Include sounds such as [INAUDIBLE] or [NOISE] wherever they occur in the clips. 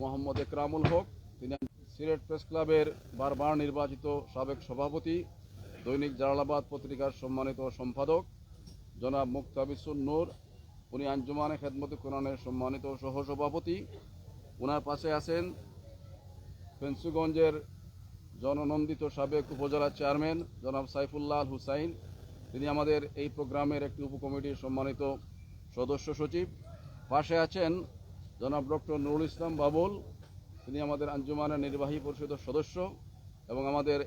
মোহাম্মদ একরামুল হক, তিনি সিলেট প্রেস ক্লাবের বারবার নির্বাচিত সাবেক সভাপতি, দৈনিক জালালাবাদ পত্রিকার সম্মানিত সম্পাদক, জনাব মুক্তাবিসুন নূর, উনি আঞ্জুমানে খেদমত কোরআনের সম্মানিত সহসভাপতি। ওনার পাশে আছেন ফেন্সুগঞ্জের জননন্দিত সাবেক উপজেলা চেয়ারম্যান জনাব সাইফুল্লাহ হুসাইন। তিনি আমাদের এই প্রোগ্রামের একটি উপকমিটির সম্মানিত সদস্য সচিব। পাশে আছেন জনাব ডক্টর নুরুল ইসলাম বাবুল, তিনি আমাদের আঞ্জুমানের নির্বাহী পরিষদের সদস্য এবং আমাদের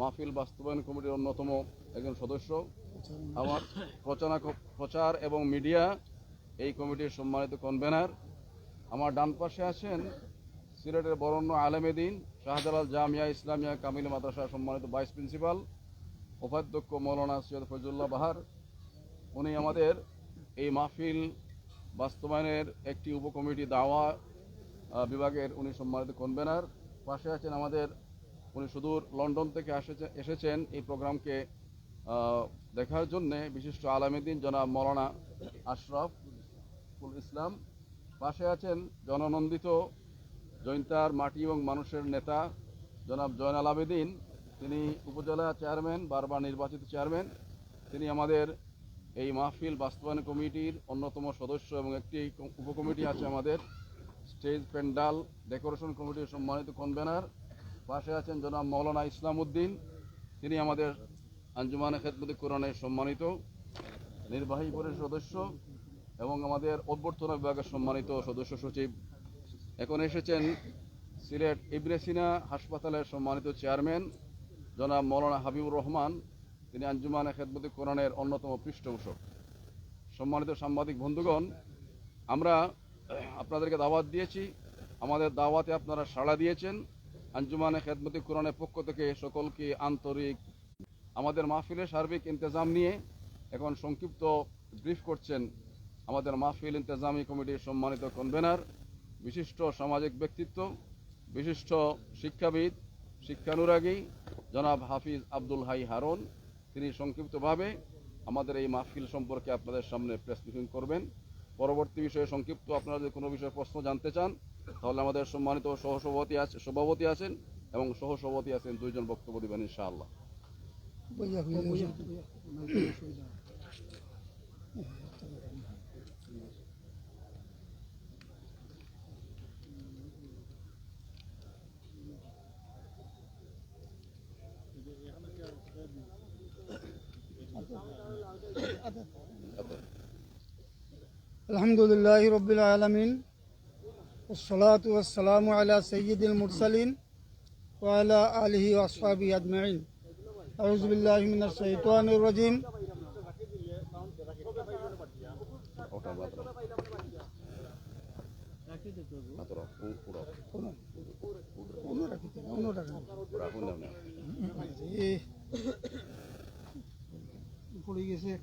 মাহফিল বাস্তবায়ন কমিটির অন্যতম একজন সদস্য। আমার প্রচার প্রচার এবং মিডিয়া এই কমিটির সম্মানিত কনভেনার আমার ডান পাশে আছেন সিলেটের বরণ্য আলেমেদিন শাহজালাল জামিয়া ইসলামিয়া কামিল মাদ্রাসার সম্মানিত ভাইস প্রিন্সিপাল উপাধ্যক্ষ মৌলানা সৈয়দ ফজুল্লাহ বাহার। উনি আমাদের এই মাহফিল বাস্তবায়নের একটি উপকমিটি দাওয়া বিভাগের উনি সম্মানিত কনভেনার পাশে আছেন আমাদের উনি সুদূর লন্ডন থেকে এসেছে এসেছেন এই প্রোগ্রামকে দেখার জন্যে বিশিষ্ট আলামেদিন জনাব মৌলানা আশরাফুল ইসলাম। পাশে আছেন জননন্দিত জৈন্তার মাটি এবং মানুষের নেতা জনাব জয়নাল আবেদিন। তিনি উপজেলা চেয়ারম্যান বারবার নির্বাচিত চেয়ারম্যান তিনি আমাদের এই মাহফিল বাস্তবায়ন কমিটির অন্যতম সদস্য এবং একটি উপকমিটি আছে আমাদের, স্টেজ প্যান্ডাল ডেকোরেশন কমিটির সম্মানিত কনভেনার। পাশে আছেন জনাব মৌলানা ইসলাম উদ্দিন তিনি আমাদের আঞ্জুমানে খেদমতি কোরআনের সম্মানিত নির্বাহী পরিষদ সদস্য এবং আমাদের অভ্যর্থনা বিভাগের সম্মানিত সদস্য সচিব। এখন এসেছেন সিলেট ইবনে সিনা হাসপাতালের সম্মানিত চেয়ারম্যান জনাব মৌলানা হাবিবুর রহমান। তিনি আঞ্জুমানে খেদমতি কোরআনের অন্যতম পৃষ্ঠপোষক। সম্মানিত সাংবাদিক বন্ধুগণ, আমরা আপনাদেরকে দাওয়াত দিয়েছি। আমাদের দাওয়াতে আপনারা সাড়া দিয়েছেন। আঞ্জুমানে খেদমতি কোরআনের পক্ষ থেকে সকলকে আন্তরিক আমাদের মাহফিলের সার্বিক ইন্তজাম নিয়ে এখন সংক্ষিপ্ত ব্রিফ করছেন আমাদের মাহফিল ইন্তজামী কমিটির সম্মানিত কনভেনার বিশিষ্ট সামাজিক ব্যক্তিত্ব, বিশিষ্ট শিক্ষাবিদ, শিক্ষানুরাগী জনাব হাফিজ আব্দুল হাই হারুন তিনি সংক্ষিপ্তভাবে আমাদের এই মাহফিল সম্পর্কে আপনাদের সামনে প্রেস ব্রিফিং করবেন। পরবর্তী বিষয়ে সংক্ষিপ্ত আপনারা যদি কোনো বিষয়ে প্রশ্ন জানতে চান, তাহলে আমাদের সম্মানিত সহসভাপতি আছে, সভাপতি আছেন এবং সহসভাপতি আছেন দুইজন বক্তব্য দেবেন ইনশাআল্লাহ। الحمد لله رب العالمين والصلاة والسلام على سيد المرسلين وعلى آله وأصحابه أجمعين أعوذ بالله من الشيطان الرجيم ওটা বাতরা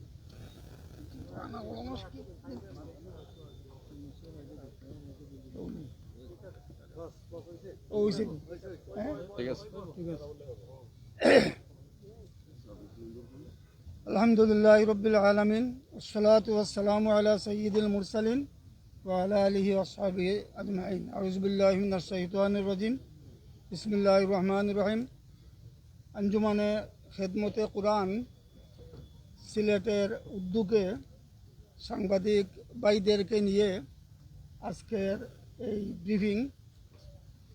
[COUGHS] ও, হইছে কি? হ্যাঁ? ঠিক আছে ঠিক আছে الحمد لله رب العالمين والصلاة والسلام على سيد المرسلين وعلى آله وأصحابه أجمعين أعوذ بالله من الشيطان الرجيم بسم الله الرحمن الرحيم আঞ্জুমানে খেদমতে কোরআন সিলেটের উদ্যোগে সাংবাদিক ভাইদেরকে নিয়ে আজকের এই ব্রিফিং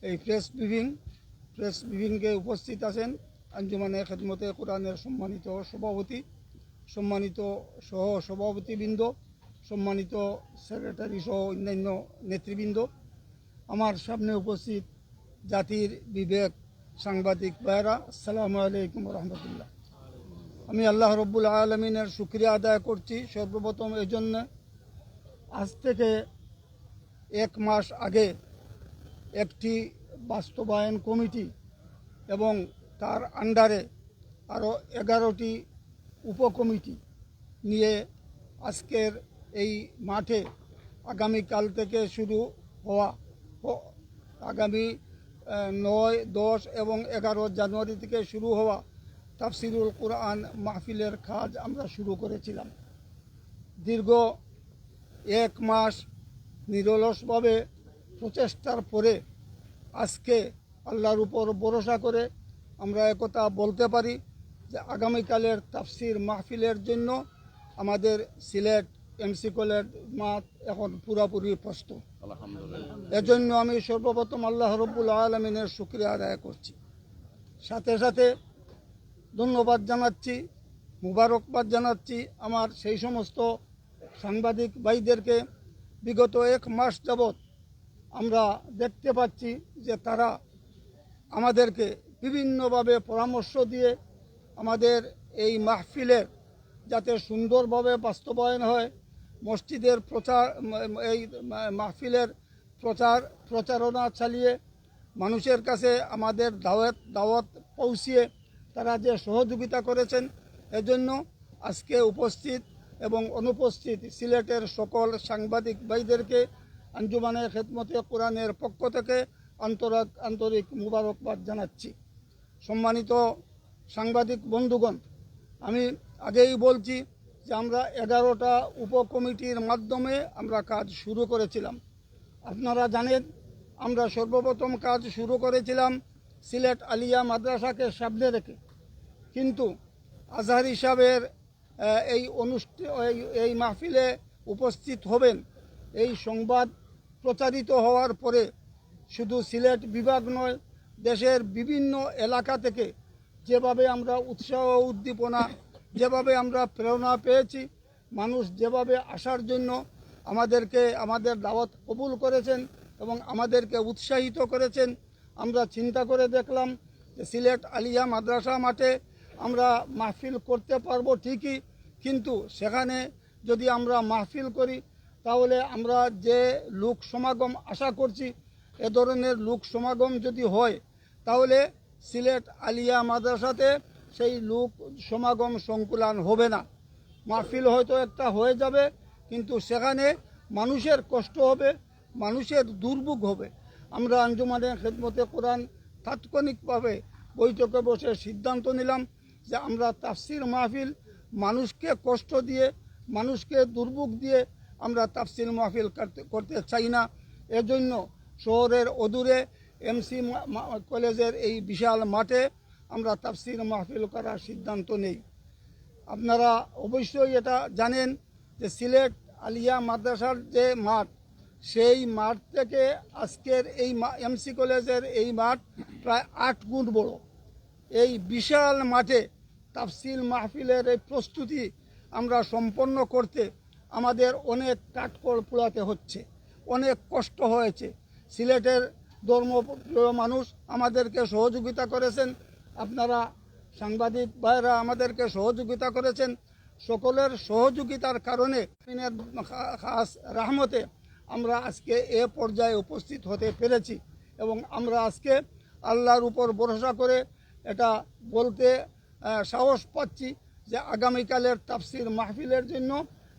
এই প্রেস ব্রিফিং, প্রেস ব্রিফিংয়ে উপস্থিত আছেন আঞ্জুমানে খেদমতে কোরআনের সম্মানিত সভাপতি, সম্মানিত সহ সভাপতিবৃন্দ, সম্মানিত সেক্রেটারি সহ অন্যান্য নেতৃবৃন্দ। আমার সামনে উপস্থিত জাতির বিবেক সাংবাদিক ভাইরা আসসালামু আলাইকুম রহমতুল্লাহ। আমি আল্লাহ রব্বুল আলমিনের শুক্রিয়া আদায় করছি সর্বপ্রথম এই জন্য আজ থেকে এক মাস আগে একটি বাস্তবায়ন কমিটি এবং তার আন্ডারে আরও এগারোটি উপকমিটি নিয়ে আজকের এই মাঠে আগামীকাল থেকে শুরু হওয়া আগামী নয়, দশ এবং এগারো জানুয়ারি থেকে শুরু হওয়া তাফসিরুল কোরআন মাহফিলের কাজ আমরা শুরু করেছিলাম। দীর্ঘ এক মাস নিরলসভাবে প্রচেষ্টার পরে আজকে আল্লাহর উপর ভরসা করে আমরা একথা বলতে পারি যে আগামীকালের তাফসির মাহফিলের জন্য আমাদের সিলেট এমসি কলেজ মাঠ এখন পুরাপুরি প্রস্তুত এজন্য আমি সর্বপ্রথম আল্লাহ রব্বুল আলমিনের শুক্রিয়া আদায় করছি। সাথে সাথে ধন্যবাদ জানাচ্ছি মুবারকবাদ জানাচ্ছি আমার সেই সমস্ত সাংবাদিক ভাইদেরকে। বিগত এক মাস যাবৎ আমরা দেখতে পাচ্ছি যে তারা আমাদেরকে বিভিন্নভাবে পরামর্শ দিয়ে আমাদের এই মাহফিলের যাতে সুন্দরভাবে বাস্তবায়ন হয়, মসজিদের প্রচার, এই মাহফিলের প্রচার, প্রচারণা চালিয়ে মানুষের কাছে আমাদের দাওয়াত দাওয়াত পৌঁছিয়ে তারা যে সহযোগিতা করেছেন, এজন্য আজকে উপস্থিত এবং অনুপস্থিত সিলেটের সকল সাংবাদিক ভাইদেরকে আঞ্জুমানের খেদমতে কোরআনের পক্ষ থেকে আন্তরিক আন্তরিক মুবারকবাদ জানাচ্ছি। সম্মানিত সাংবাদিক বন্ধুগণ, আমি আগেই বলছি যে আমরা এগারোটা উপকমিটির মাধ্যমে আমরা কাজ শুরু করেছিলাম। আপনারা জানেন, আমরা সর্বপ্রথম কাজ শুরু করেছিলাম সিলেট আলিয়া মাদ্রাসাকে সামনে রেখে। কিন্তু আজহার হিসাবের এই অনুষ্ঠান এই মাহফিলে উপস্থিত হবেন এই সংবাদ প্রচারিত হওয়ার পরে শুধু সিলেট বিভাগ নয়, দেশের বিভিন্ন এলাকা থেকে যেভাবে আমরা উৎসাহ উদ্দীপনা, যেভাবে আমরা প্রেরণা পেয়েছি, মানুষ যেভাবে আসার জন্য আমাদেরকে, আমাদের দাওয়াত কবুল করেছেন এবং আমাদেরকে উৎসাহিত করেছেন, আমরা চিন্তা করে দেখলাম যে সিলেট আলিয়া মাদ্রাসা মাঠে আমরা মাহফিল করতে পারব ঠিকই, কিন্তু সেখানে যদি আমরা মাহফিল করি তাহলে আমরা যে লোক সমাগম আশা করছি, এ ধরনের লোক সমাগম যদি হয়, তাহলে সিলেট আলিয়া মাদ্রাসাতে সেই লোক সমাগম সংকুলান হবে না। মাহফিল হয়তো একটা হয়ে যাবে, কিন্তু সেখানে মানুষের কষ্ট হবে, মানুষের দুর্ভোগ হবে। আমরা আঞ্জুমানে খেদমতে কোরআন তাৎক্ষণিকভাবে বৈঠকে বসে সিদ্ধান্ত নিলাম যে আমরা তাফসির মাহফিল মানুষকে কষ্ট দিয়ে, মানুষকে দুর্ভোগ দিয়ে আমরা তাফসিল মাহফিল করতে- করতে চাই না। এজন্য শহরের অদূরে এমসি কলেজের এই বিশাল মাঠে আমরা তাফসির মাহফিল করার সিদ্ধান্ত নেই। আপনারা অবশ্যই এটা জানেন যে সিলেট আলিয়া মাদ্রাসার যে মাঠ, সেই মাঠ থেকে আজকের এই এমসি কলেজের এই মাঠ প্রায় আট গুণ বড়। এই বিশাল মাঠে তাফসিল মাহফিলের এই প্রস্তুতি আমরা সম্পন্ন করতে আমাদের অনেক কাঠকড় পোড়াতে হচ্ছে, অনেক কষ্ট হয়েছে। সিলেটের ধর্মপ্রিয় মানুষ আমাদেরকে সহযোগিতা করেছেন, আপনারা সাংবাদিক ভাইরা আমাদেরকে সহযোগিতা করেছেন। সকলের সহযোগিতার কারণে খাস রাহমতে আমরা আজকে এ পর্যায়ে উপস্থিত হতে পেরেছি এবং আমরা আজকে আল্লাহর উপর ভরসা করে এটা বলতে সাহস পাচ্ছি যে আগামীকালের তাফসির মাহফিলের জন্য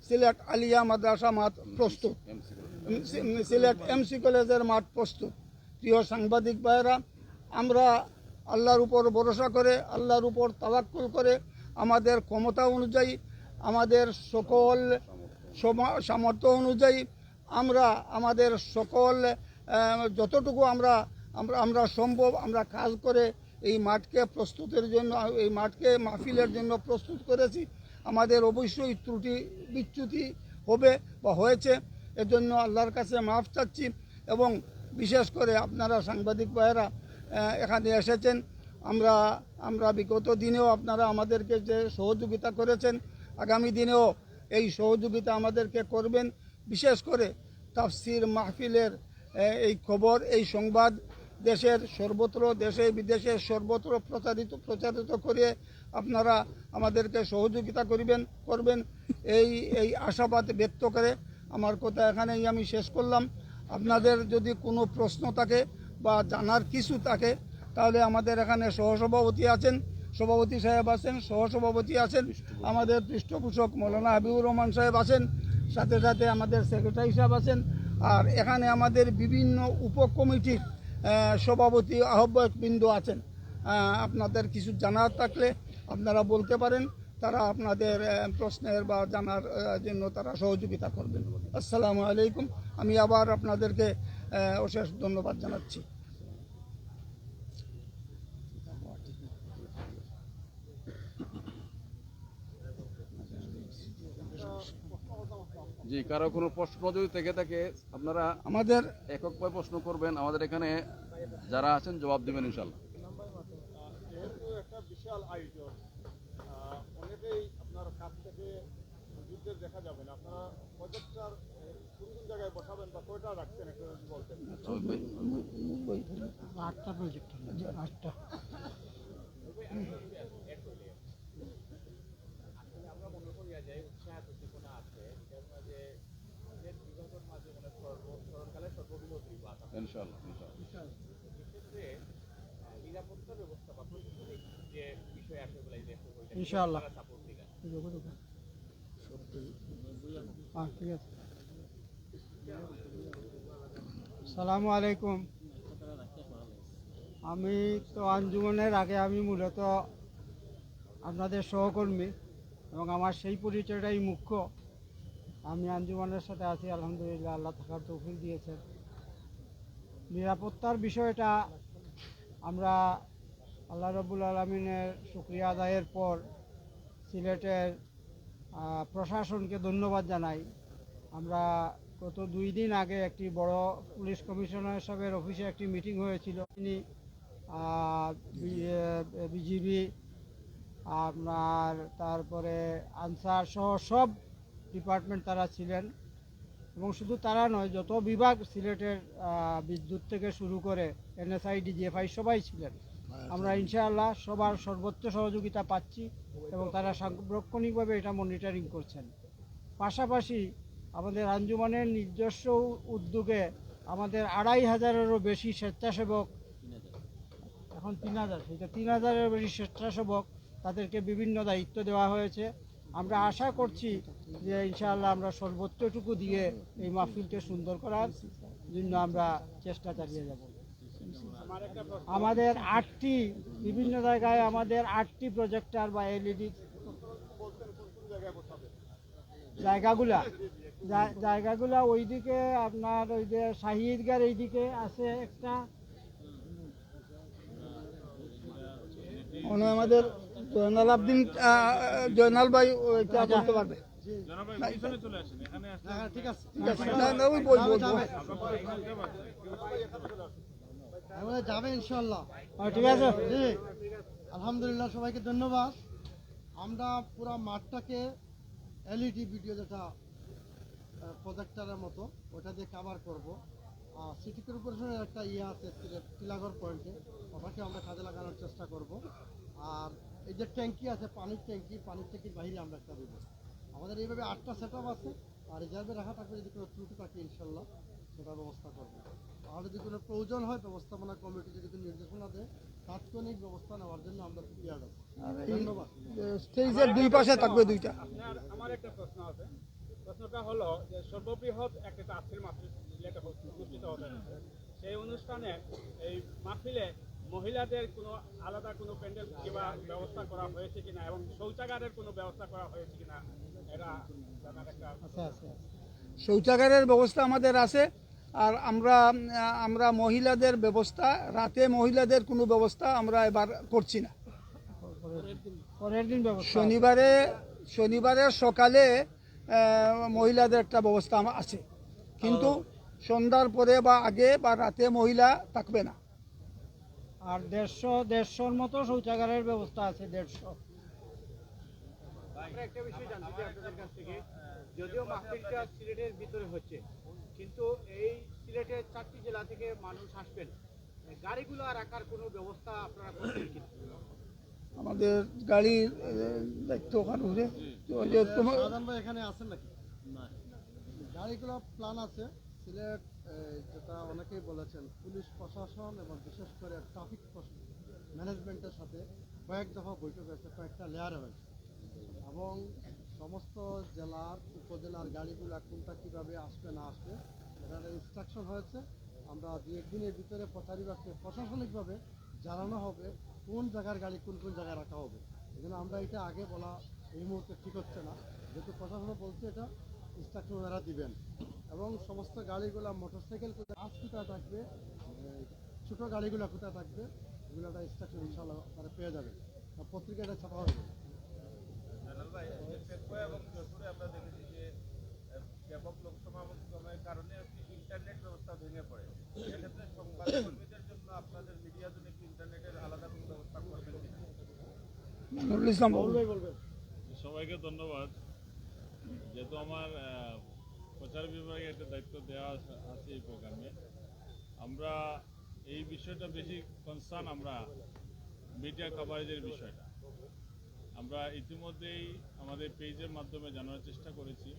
সিলেট আলিয়া মাদ্রাসা মাঠ প্রস্তুত। সিলেট এমসি কলেজের মাঠ প্রস্তুত। প্রিয় সাংবাদিক ভাইয়েরা, আমরা আল্লাহর উপর ভরসা করে, আল্লাহর উপর তাওয়াক্কুল করে, আমাদের ক্ষমতা অনুযায়ী, আমাদের সকল সমা- সামর্থ্য অনুযায়ী আমরা, আমাদের সকল যতটুকু আমরা আমরা আমরা সম্ভব আমরা কাজ করে এই মাঠকে প্রস্তুতের জন্য, এই মাঠকে মাহফিলের জন্য প্রস্তুত করেছি। আমাদের অবশ্যই ত্রুটি, বিচ্যুতি হবে বা হয়েছে। এজন্য আল্লাহর কাছে মাফ চাচ্ছি এবং বিশেষ করে আপনারা সাংবাদিক ভাইয়েরা এখানে এসেছেন। আমরা আমরা বিগত দিনেও আপনারা আমাদেরকে যে সহযোগিতা করেছেন, আগামী দিনেও এই সহযোগিতা আমাদেরকে করবেন। বিশেষ করে তাফসির মাহফিলের এই খবর, এই সংবাদ দেশের সর্বত্র দেশে বিদেশে সর্বত্র প্রচারিত প্রচারিত করে আপনারা আমাদেরকে সহযোগিতা করিবেন, করবেন। এই এই আশাবাদ ব্যক্ত করে আমার কথা এখানেই আমি শেষ করলাম। আপনাদের যদি কোনো প্রশ্ন থাকে বা জানার কিছু থাকে, তাহলে আমাদের এখানে সহসভাপতি আছেন, সভাপতি সাহেব আছেন, সহসভাপতি আছেন, আমাদের পৃষ্ঠপোষক মৌলানা হাবিবুর রহমান সাহেব আছেন, সাথে সাথে আমাদের সেক্রেটারি সাহেব আছেন, আর এখানে আমাদের বিভিন্ন উপকমিটির সভাপতি আহ্বায়ক বিন্দু আছেন। আপনাদের কিছু জানার থাকলে আপনারা বলতে পারেন তারা আপনাদের প্রশ্নের বা জানার জন্য তারা সহযোগিতা করবেন। আসসালামু আলাইকুম। আমি আবার আপনাদেরকে অশেষ ধন্যবাদ জানাচ্ছি। জি কারও কোনো প্রশ্ন যদি থেকে থাকে আপনারা আমাদের এককভাবে প্রশ্ন করবেন। আমাদের এখানে যারা আছেন জবাব দেবেন ইনশাল্লাহ। বিশাল আয়োজন। আহ, অনেকেই আপনার কাছ থেকে যুদ্ধের দেখা যাবে না। আপনারা প্রজেক্টর কোন কোন জায়গায় বসাবেন বা কয়টা রাখছেন একটু যদি বলতেন। আটটা প্রজেক্ট আটটা। আমরা মনে উৎসাহ উদ্দীপনা আছে। কেননা যে বিভাগের মাঝে মানে বিভাগ এক্ষেত্রে নিরাপত্তা ব্যবস্থা বা প্রশাসনিক যে বিষয় আছে ওগুলো এই ইনশাআল্লাহ। সাপোর্ট দিবেন হ্যাঁ ঠিক আছে। সালামু আলাইকুম। আমি তো আঞ্জুমানের আগে আমি মূলত আপনাদের সহকর্মী এবং আমার সেই পরিচয়টাই মুখ্য। আমি আঞ্জুমানের সাথে আছি আলহামদুলিল্লাহ আল্লাহ থাকার তৌফিক দিয়েছেন। নিরাপত্তার বিষয়টা আমরা আল্লাহ রবুল আলমিনের শুক্রিয়া আদায়ের পর সিলেটের প্রশাসনকে ধন্যবাদ জানাই। আমরা গত দুই দিন আগে একটি বড় পুলিশ কমিশনার সাহেবের অফিসে একটি মিটিং হয়েছিল। তিনি বিজিবি, আপনার তারপরে আনসার সহ সব ডিপার্টমেন্ট তারা ছিলেন। এবং শুধু তারা নয়, যত বিভাগ সিলেটের বিদ্যুৎ থেকে শুরু করে এনএসআই, ডিজিএফআই সবাই ছিলেন। আমরা ইনশাআল্লাহ সবার সর্বোচ্চ সহযোগিতা পাচ্ছি এবং তারা সাংরক্ষণিকভাবে এটা মনিটরিং করছেন। পাশাপাশি আমাদের আঞ্জুমানের নিজস্ব উদ্যোগে আমাদের আড়াই হাজারেরও বেশি স্বেচ্ছাসেবক, এখন তিন হাজার সেটা তিন হাজারের বেশি স্বেচ্ছাসেবক তাদেরকে বিভিন্ন দায়িত্ব দেওয়া হয়েছে। আমরা আশা করছি যে ইনশাআল্লাহ আমরা সর্বোচ্চটুকু দিয়ে এই মাহফিলকে সুন্দর করার জন্য আমরা চেষ্টা চালিয়ে যাব। আমাদের আটটি বিভিন্ন জায়গায় আমাদের আটটি প্রজেক্টার বা এলইডি জায়গাগুলা জায়গাগুলা ওইদিকে আপনার ওই যে শাহি ঈদগার এইদিকে আছে একটা আমাদের জয়নাল আবদিন জয়নাল ভাই বলতে পারবে ঠিক আছে ওই যাবে ইনশাল্লাহ হ্যাঁ, ঠিক আছে। জি। আলহামদুলিল্লাহ সবাইকে ধন্যবাদ। আমরা পুরো মাঠটাকে এলইডি ভিডিও যেটা প্রজেক্টারের মতো ওটা দিয়ে কাভার করব। আর সিটি কর্পোরেশনের একটা ইয়ে আছে টিলাগড় পয়েন্টে ওটাকে আমরা কাজে লাগানোর চেষ্টা করব। আর এই যে ট্যাঙ্কি আছে পানির ট্যাঙ্কি পানির ট্যাঙ্কির বাইরে আমরা একটা দেবো। আমাদের এইভাবে আটটা সেট আছে আর রিজার্ভে রাখা থাকবে যদি কোনো ত্রুটি থাকে ইনশাল্লাহ সেটার ব্যবস্থা করব। আর যদি কোনো প্রয়োজন হয় ব্যবস্থাপনা কমিটি যদি কোনো নির্দেশনা দেয় তাৎক্ষণিক ব্যবস্থা নেওয়ার জন্য আমরা প্রিপেয়ার্ড আছি ধন্যবাদ। স্টেজের দুই পাশে থাকবে দুইটা। আপনার আমার একটা প্রশ্ন আছে। প্রশ্নটা হলো যে সর্ববৃহৎ একটা তাফসির মাহফিল সিলেটে অনুষ্ঠিত যাচ্ছে। সেই অনুষ্ঠানে এই মাহফিলে মহিলাদের কোনো আলাদা কোনো প্যান্ডেল কিংবা ব্যবস্থা করা হয়েছে কিনা এবং শৌচাগারের কোনো ব্যবস্থা করা হয়েছে কিনা এটা জানার একটা আচ্ছা আচ্ছা। শৌচাগারের ব্যবস্থা আমাদের আছে। আর আমরা আমরা মহিলাদের ব্যবস্থা রাতে মহিলাদের কোনো ব্যবস্থা আমরা এবার করছি না। শনিবারে শনিবারে সকালে মহিলাদের একটা ব্যবস্থা আমার আছে। কিন্তু সন্ধ্যার পরে বা আগে বা রাতে মহিলা থাকবে না। আর দেড়শো দেড়শোর মতো শৌচাগারের ব্যবস্থা আছে দেড়শো। একটা বিষয় জানতে চাই আপনাদের কাছ থেকে। যদিও মাহফিলটা সিলেটের ভিতরে হচ্ছে কিন্তু এই সিলেটের চারটি জেলা থেকে মানুষ আসবেন। গাড়িগুলো রাখার কোনো ব্যবস্থা আপনারা করছেন আমাদের গাড়ির দায়িত্ব ওখানে ঘুরে তোমার এখানে আছেন নাকি? গাড়িগুলো প্ল্যান আছে। সিলেট যেটা অনেকেই বলেছেন পুলিশ প্রশাসন এবং বিশেষ করে ট্রাফিক ম্যানেজমেন্টের সাথে কয়েক দফা বৈঠক হয়েছে কয়েকটা লেয়ার হয়েছে। এবং সমস্ত জেলার, উপজেলার গাড়িগুলো কোনটা কীভাবে আসবে না আসবে, এটার ইনস্ট্রাকশন হয়েছে। আমরা দু একদিনের ভিতরে প্রচারীবাসকে প্রশাসনিকভাবে জানানো হবে, কোন জায়গার গাড়ি কোন কোন জায়গায় রাখা হবে। এই আমরা এটা আগে বলা এই মুহূর্তে ঠিক হচ্ছে না। যেহেতু প্রশাসন বলছে এটা ইনস্ট্রাকশন ওনারা দিবেন। এবং সমস্ত গাড়িগুলো মোটরসাইকেল আজ কোথায় থাকবে ছোটো গাড়িগুলো কোথায় থাকবে এগুলো একটা ইনস্ট্রাকশন ইনশাল্লাহ তারা পেয়ে যাবে। পত্রিকাটা ছাপা হবে ভাই যে এবং যশোরে আমরা দেখেছি যে ব্যাপক লোক সমাগমের কারণে ইন্টারনেট ব্যবস্থা ভেঙে পড়ে সংবাদকর্মীদের জন্য আপনাদের মিডিয়ার জন্য কি ইন্টারনেটের আলাদা কোনো ব্যবস্থা করবেন কিনা। সবাইকে ধন্যবাদ। যেহেতু আমার আহ, প্রচার বিভাগে একটা দায়িত্ব দেওয়া আছে আছে এই প্রোগ্রামে। আমরা এই বিষয়টা বেশি কনসার্ন আমরা মিডিয়া কভারেজের বিষয়টা। আমরা ইতিমধ্যেই আমাদের পেজের মাধ্যমে জানার চেষ্টা করেছি।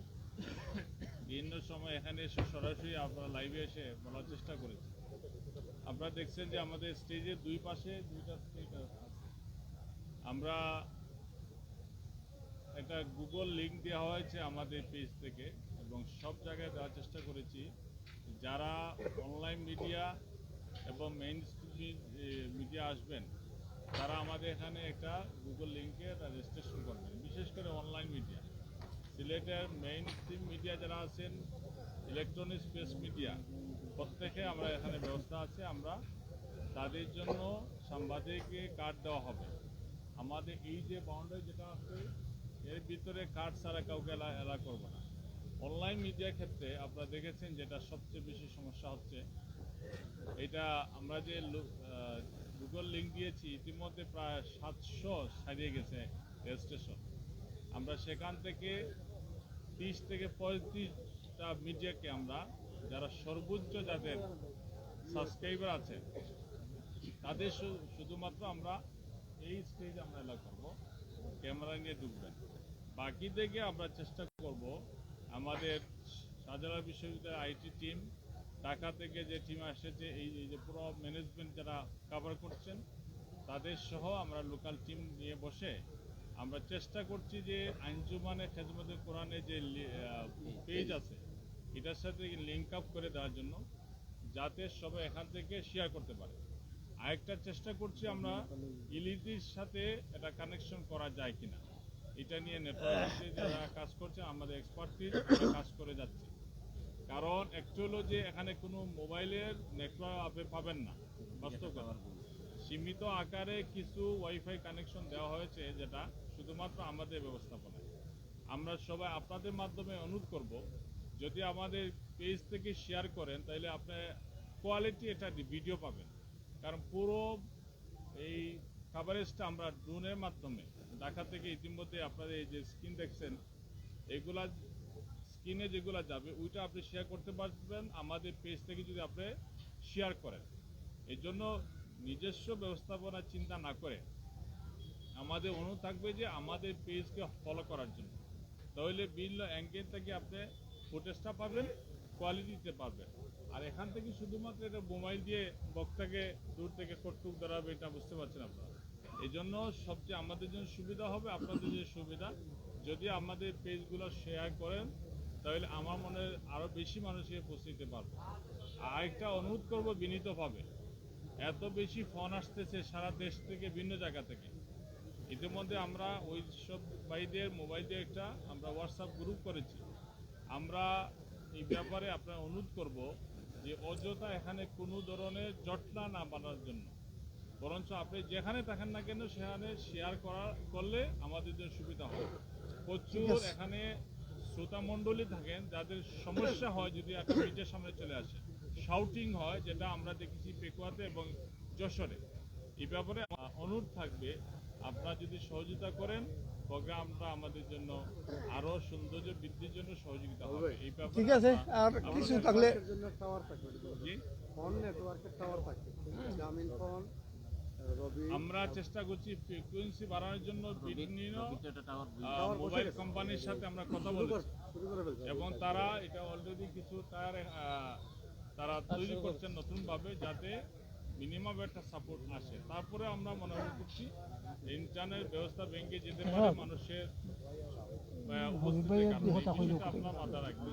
বিভিন্ন সময় এখানে এসে সরাসরি আমরা লাইভে এসে বলার চেষ্টা করেছি। আপনারা দেখছেন যে আমাদের স্টেজের দুই পাশে দুইটা স্টেজ আছে। আমরা একটা গুগল লিংক দেওয়া হয়েছে আমাদের পেজ থেকে এবং সব জায়গায় দেওয়ার চেষ্টা করেছি। যারা অনলাইন মিডিয়া এবং মেইন মিডিয়া আসবেন তারা আমাদের এখানে একটা গুগল লিঙ্কে রেজিস্ট্রেশন করবেন বিশেষ করে অনলাইন মিডিয়া সিলেটের মেইন স্ট্রিম মিডিয়া যারা আছেন ইলেকট্রনিক স্পেস মিডিয়া প্রত্যেকে আমরা এখানে ব্যবস্থা আছে। আমরা তাদের জন্য সাংবাদিককে কার্ড দেওয়া হবে। আমাদের এই যে বাউন্ডারি যেটা আছে, এর ভিতরে কার্ড ছাড়া কাউকে এলা এলা করব না। অনলাইন মিডিয়ার ক্ষেত্রে আপনারা দেখেছেন যেটা সবচেয়ে বেশি সমস্যা হচ্ছে, এটা আমরা যে গুগল লিঙ্ক দিয়েছি, ইতিমধ্যে প্রায় সাতশো ছাড়িয়ে গেছে রেজিস্ট্রেশন আমরা সেখান থেকে তিরিশ থেকে পঁয়ত্রিশটা মিডিয়াকে আমরা, যারা সর্বোচ্চ যাদের সাবস্ক্রাইবার আছে, তাদের শুধুমাত্র আমরা এই স্টেজ আমরা এলাকা করব। ক্যামেরা নিয়ে ঢুকবেন। বাকি থেকে আমরা চেষ্টা করব আমাদের সাজারা বিশ্ববিদ্যালয়ের আইটি টিম ঢাকা থেকে যে টিম এসেছে এই যে পুরো ম্যানেজমেন্ট যারা কভার করছেন, তাদের সহ আমরা লোকাল টিম নিয়ে বসে আমরা চেষ্টা করছি যে আঞ্জুমানে খেজমতে কোরআনে যে পেজ আছে, এটার সাথে লিঙ্ক আপ করে দেওয়ার জন্য যাতে সবাই এখান থেকে শেয়ার করতে পারে। আরেকটা চেষ্টা করছি আমরা ইলিটির সাথে এটা কানেকশন করা যায় কিনা। এটা নিয়ে নেটওয়ার্কে যারা কাজ করছে, আমাদের এক্সপার্ট কাজ করে যাচ্ছে। কারণ হলো যে এখানে কোনো মোবাইলের নেটওয়ার্ক আপনি পাবেন না। বাস্তব কথা। সীমিত আকারে কিছু ওয়াইফাই কানেকশন দেওয়া হয়েছে যেটা শুধুমাত্র আমাদের ব্যবস্থাপনায়। আমরা সবাই আপনাদের মাধ্যমে অনুরোধ করব, যদি আমাদের পেজ থেকে শেয়ার করেন, তাহলে আপনি কোয়ালিটি এটা ভিডিও পাবেন। কারণ পুরো এই কাভারেজটা আমরা ড্রোনের মাধ্যমে, ঢাকা থেকে ইতিমধ্যে আপনাদের এই যে স্ক্রিন দেখছেন, এগুলা স্ক্রিনে যেগুলা যাবে, ওইটা আপনি শেয়ার করতে পারবেন। আমাদের পেজ থেকে যদি আপনি শেয়ার করেন। এই জন্য নিজস্ব ব্যবস্থাপনা চিন্তা না করে আমাদের অনুরোধ থাকবে যে আমাদের পেজকে ফলো করার জন্য। তাহলে বিভিন্ন অ্যাঙ্গেল থেকে আপনি ফুটেজটা পাবেন কোয়ালিটি দিতে পারবেন আর এখান থেকে শুধুমাত্র এটা মোবাইল দিয়ে বক্তাকে দূর থেকে কটুক দাঁড়াবে এটা বুঝতে পারছেন আপনারা? এই জন্য সবচেয়ে আমাদের জন্য সুবিধা হবে, আপনাদের যে সুবিধা। যদি আমাদের পেজগুলো শেয়ার করেন তাহলে আমার মনে হয় আরও বেশি মানুষকে পৌঁছে দিতে পারব। আর একটা অনুরোধ করব বিনীতভাবে। এত বেশি ফোন আসতেছে সারা দেশ থেকে ভিন্ন জায়গা থেকে। ইতিমধ্যে আমরা ওই সব ভাইদের মোবাইল দিয়ে একটা আমরা হোয়াটসঅ্যাপ গ্রুপ করেছি। আমরা এই ব্যাপারে আপনার অনুরোধ করব যে অযথা এখানে কোনো ধরনের জটলা না বানার জন্য। বরঞ্চ আপনি যেখানে থাকেন না কেন সেখানে শেয়ার করা করলে আমাদের জন্য সুবিধা হবে। প্রচুর এখানে শ্রোতা মণ্ডলী থাকেন যাদের সমস্যা হয় যদি একটা মিডিয়ার সামনে চলে আসে। শাউটিং হয় যেটা আমরা দেখেছি পেকুয়াতে এবং যশোরে। এই ব্যাপারে অনুরোধ থাকবে আপনারা যদি সহযোগিতা করেন প্রোগ্রামটা আমাদের জন্য আরও সৌন্দর্য বৃদ্ধির জন্য সহযোগিতা হবে। এই ব্যাপারে ঠিক আছে আর কিছু থাকলে জন্য টাওয়ার থাকবে জি? ফোন নেটওয়ার্কের টাওয়ার থাকবে গ্রামীণ ফোন আমরা চেষ্টা করছি ফ্রিকুয়েন্সি বাড়ানোর জন্য বিভিন্ন মোবাইল কোম্পানির সাথে আমরা কথা বলেছি। এবং তারা এটা অলরেডি কিছু তার তারা তৈরি করছেন নতুনভাবে যাতে মিনিমাম একটা সাপোর্ট আসে। তারপরে আমরা মনে করছি ইন্টারনেট ব্যবস্থা ভেঙে যেতে পারে মানুষের। এই জিনিসটা আপনার মাথায় রাখবেন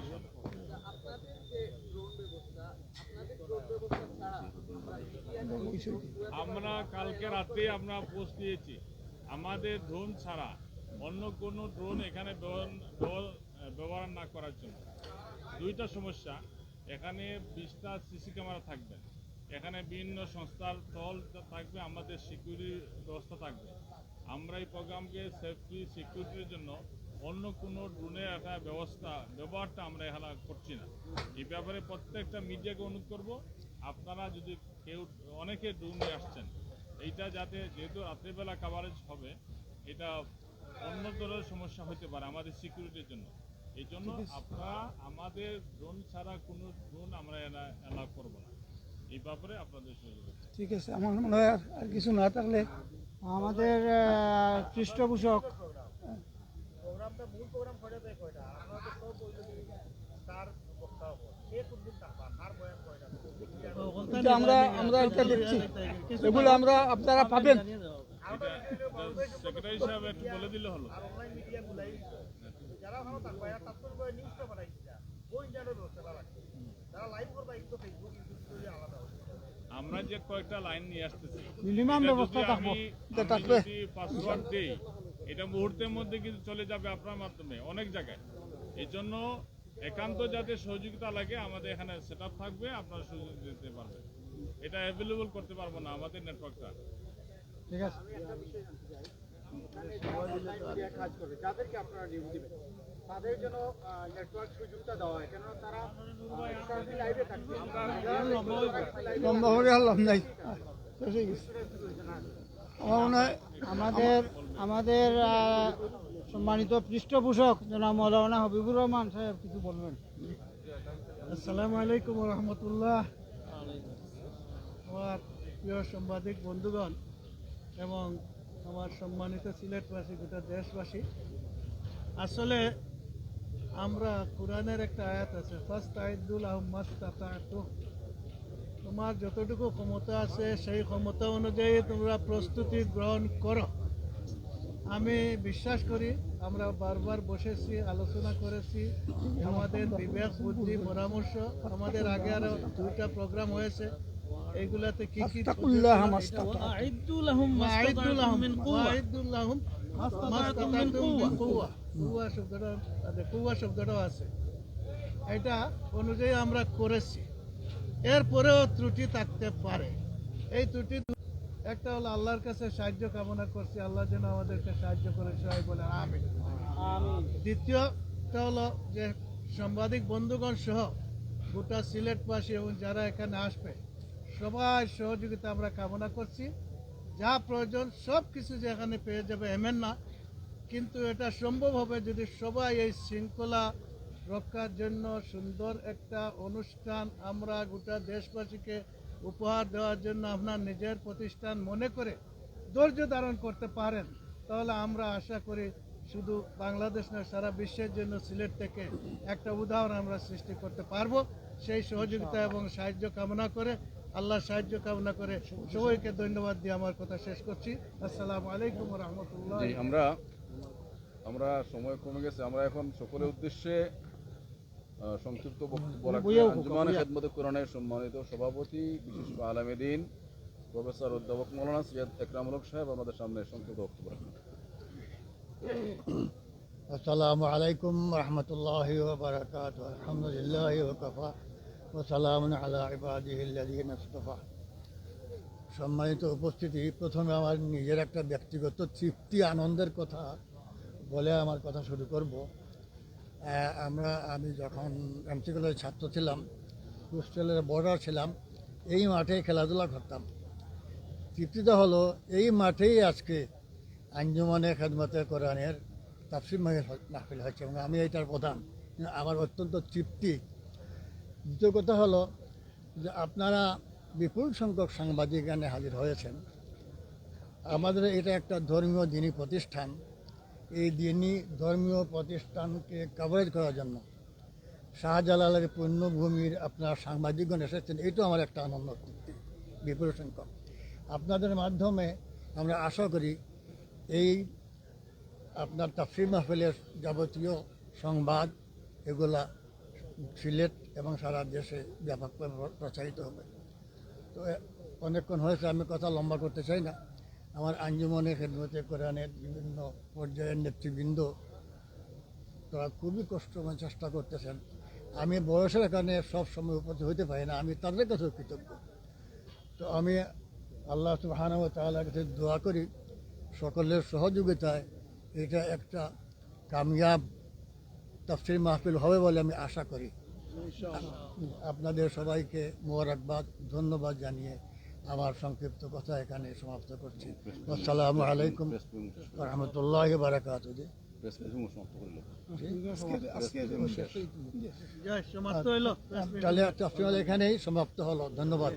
আমরা কালকে রাতে আমরা পোস্ট দিয়েছি। আমাদের ড্রোন ছাড়া অন্য কোনো ড্রোন এখানে ব্যবহার- না করার জন্য। দুইটা সমস্যা, এখানে বিশটা সিসি ক্যামেরা থাকবে। এখানে বিভিন্ন সংস্থার টল থাকবে, আমাদের সিকিউরিটি ব্যবস্থা থাকবে। আমরা এই প্রোগ্রামকে সেফটি সিকিউরিটির জন্য অন্য কোনো ড্রোনের একটা ব্যবস্থা, ব্যবহারটা আমরা এখানে করছি না। এই ব্যাপারে প্রত্যেকটা মিডিয়াকে অনুরোধ করব। আপনারা যদি কেউ অনেকে ড্রোন নিয়ে আসছেন এইটা যাতে যেহেতু রাত্রিবেলা কাভারেজ হবে এটা অন্য ধরনের সমস্যা হতে পারে আমাদের সিকিউরিটির জন্য। এই জন্য আপনারা আমাদের ড্রোন ছাড়া কোনো ড্রোন আমরা অ্যালাউ করব না। এই ব্যাপারে আপনাদের ঠিক আছে আমার মনে হয় আর- কিছু না থাকলে আমাদের পৃষ্ঠপোষক প্রোগ্রামটা মূল প্রোগ্রাম কয়টা কয়টা আপনারা তো সব তার বক্তা হব সে কোনদিন থাকবা তার বয়ান কয়টা এটা আমরা আমরা এটা দেখছি। এগুলো আমরা আপনারা পাবেন। আমরা যে কয়েকটা লাইন নিয়ে আসতেছি মিনিমাম ব্যবস্থা এটা থাকবে। পাসওয়ার্ড দেই এটা মুহূর্তের মধ্যে কিন্তু চলে যাবে আপনার মাধ্যমে অনেক জায়গায়। এই জন্য একান্ত যাতে সহযোগিতা লাগে আমাদের এখানে সেট থাকবে আপনারা সুযোগ দিতে পারবেন। এটা অ্যাভেলেবল করতে পারব না আমাদের নেটওয়ার্কটা ঠিক আছে। কাজ করবে যাদেরকে আপনারা নিয়োগ দিবেন তাদের জন্য নেটওয়ার্ক সুযোগটা দেওয়া হয় কেন তারা লাইভে থাকবে। লম্বা করে আর নাই। শেষ হয়ে গেছে। আমার মনে হয় আমাদের আমাদের সম্মানিত পৃষ্ঠপোষক জনাব মৌলানা হবিবুর রহমান সাহেব কিছু বলবেন? আসসালামু আলাইকুম রহমতুল্লাহ। আমার প্রিয় সাংবাদিক বন্ধুগণ এবং আমার সম্মানিত সিলেটবাসী গোটা দেশবাসী আসলে আমরা কোরআনের একটা আয়াত আছে ফার্স্ট আইদুল আহম্মাস তোমার যতটুকু ক্ষমতা আছে সেই ক্ষমতা অনুযায়ী তোমরা প্রস্তুতি গ্রহণ করো। আমি বিশ্বাস করি আমরা বারবার বসেছি আলোচনা করেছি। আমাদের বিবেক বুদ্ধি পরামর্শ আমাদের আগে আরও দুইটা প্রোগ্রাম হয়েছে। এইগুলাতে কি কি কুয়া আচ্ছা, শব্দটাও আছে। এটা অনুযায়ী আমরা করেছি। এরপরেও ত্রুটি থাকতে পারে। এই ত্রুটি একটা হলো আল্লাহর কাছে সাহায্য কামনা করছি আল্লাহ যেন আমাদেরকে সাহায্য করে সবাই বলে আমি দ্বিতীয়টা হলো যে সাংবাদিক বন্ধুগণ সহ গোটা সিলেটবাসী এবং যারা এখানে আসবে সবাই সহযোগিতা আমরা কামনা করছি। যা প্রয়োজন সব কিছু যে এখানে পেয়ে যাবে এমন না। কিন্তু এটা সম্ভব হবে যদি সবাই এই শৃঙ্খলা রক্ষার জন্য সুন্দর একটা অনুষ্ঠান আমরা গোটা দেশবাসীকে উপহার দেওয়ার জন্য আপনার নিজের প্রতিষ্ঠান মনে করে ধৈর্য ধারণ করতে পারেন, তাহলে আমরা আশা করি শুধু বাংলাদেশ না সারা বিশ্বের জন্য সিলেট থেকে একটা উদাহরণ আমরা সৃষ্টি করতে পারব। সেই সহযোগিতা এবং সাহায্য কামনা করে আল্লাহ সাহায্য কামনা করে সবাইকে ধন্যবাদ দিয়ে আমার কথা শেষ করছি। আসসালামু আলাইকুম রহমতুল্লাহ। আমরা আমরা সময় কমে গেছে, আমরা এখন সকলের উদ্দেশ্যে সংক্ষিপ্ত বক্তব্য কোরআনের সম্মানিত সভাপতি বিশিষ্ট আলামেদিন প্রফেসর অধ্যাপক মৌলানা সৈয়দ একরাম সাহেব আমাদের সামনে সংক্ষিপ্ত বক্তব্য রাখবেন আসসালামু আলাইকুম রহমতুল্লাহি বারকাত আলহামদুলিল্লাহ ওকাফা ওসালাম আলা সম্মানিত উপস্থিতি প্রথমে আমার নিজের একটা ব্যক্তিগত তৃপ্তি আনন্দের কথা বলে আমার কথা শুরু করব। আমরা, আমি যখন এমসি কলেজের ছাত্র ছিলাম হোস্টেলের বর্ডার ছিলাম, এই মাঠে খেলাধুলা করতাম। তৃপ্তিটা হলো, এই মাঠেই আজকে আঞ্জুমানে খেদমতে কোরআনের তাফসির মাহফিল হয়েছে এবং আমি এটার প্রধান। আমার অত্যন্ত তৃপ্তি। দ্বিতীয় কথা হলো যে আপনারা বিপুল সংখ্যক সাংবাদিক এখানে হাজির হয়েছেন। আমাদের এটা একটা ধর্মীয় দিনী প্রতিষ্ঠান। এই দিনই ধর্মীয় প্রতিষ্ঠানকে কভারেজ করার জন্য শাহজালালের পুণ্যভূমির আপনার সাংবাদিকগণ এসেছেন এটাও আমার একটা আনন্দ বিপুল সংখ্যক আপনাদের মাধ্যমে আমরা আশা করি এই আপনার তাফসির মাহফিলের যাবতীয় সংবাদ, এগুলা সিলেট এবং সারা দেশে ব্যাপকভাবে প্রচারিত হবে। তো অনেকক্ষণ হয়েছে, আমি কথা লম্বা করতে চাই না। আমার আঞ্জুমনে খেদমতে কোরআনের বিভিন্ন পর্যায়ের নেতৃবৃন্দ তারা খুবই কষ্ট মানে চেষ্টা করতেছেন। আমি বয়সের কারণে সব সময় উপস্থিত হইতে পারি না আমি তাদের কাছেও কৃতজ্ঞ। তো আমি আল্লাহ সুবাহান তাআলার কাছে দোয়া করি সকলের সহযোগিতায় এটা একটা কামিয়াব তাফসির মাহফিল হবে বলে আমি আশা করি। আপনাদের সবাইকে মোবারকবাদ ধন্যবাদ জানিয়ে আমার সংক্ষিপ্ত কথা এখানে সমাপ্ত করছি। আসসালামু আলাইকুম রহমতুল্লাহ বারাকাত তাহলে এখানেই সমাপ্ত হলো। ধন্যবাদ।